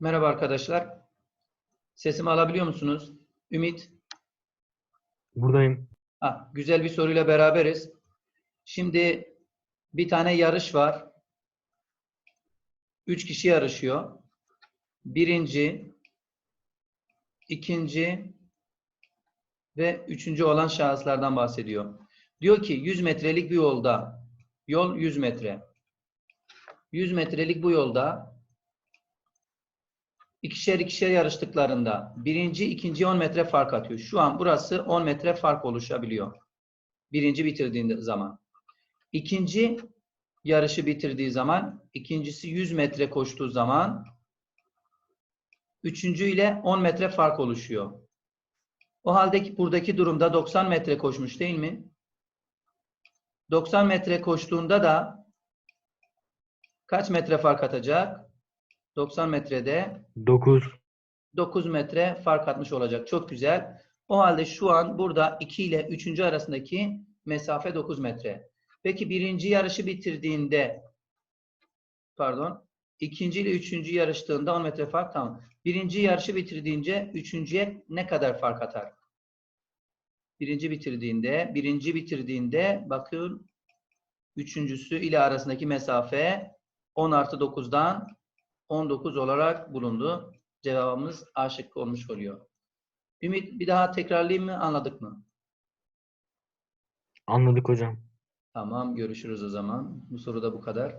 Merhaba arkadaşlar. Sesimi alabiliyor musunuz? Ümit. Buradayım. Ha, güzel bir soruyla beraberiz. Şimdi bir tane yarış var. Üç kişi yarışıyor. Birinci, ikinci ve üçüncü olan şahıslardan bahsediyor. Diyor ki 100 metrelik bir yolda, yol 100 metre. 100 metrelik bu yolda ikişer ikişer yarıştıklarında birinci, ikinci 10 metre fark atıyor. Şu an burası 10 metre fark oluşabiliyor. Birinci bitirdiğinde zaman. İkinci yarışı bitirdiği zaman, ikincisi 100 metre koştuğu zaman üçüncü ile 10 metre fark oluşuyor. O halde ki buradaki durumda 90 metre koşmuş değil mi? 90 metre koştuğunda da kaç metre fark atacak? 90 metrede 9. 9 metre fark atmış olacak. Çok güzel. O halde şu an burada 2 ile 3. arasındaki mesafe 9 metre. Peki birinci yarışı bitirdiğinde pardon ikinci ile üçüncü yarıştığında 10 metre fark tamam. Birinci yarışı bitirdiğince üçüncüye ne kadar fark atar? Birinci bitirdiğinde, birinci bitirdiğinde bakın üçüncüsü ile arasındaki mesafe 10 artı 9'dan 19 olarak bulundu. Cevabımız A şıkkı olmuş oluyor. Ümit bir daha tekrarlayayım mı? Anladık mı? Anladık hocam. Tamam görüşürüz o zaman. Bu soruda bu kadar.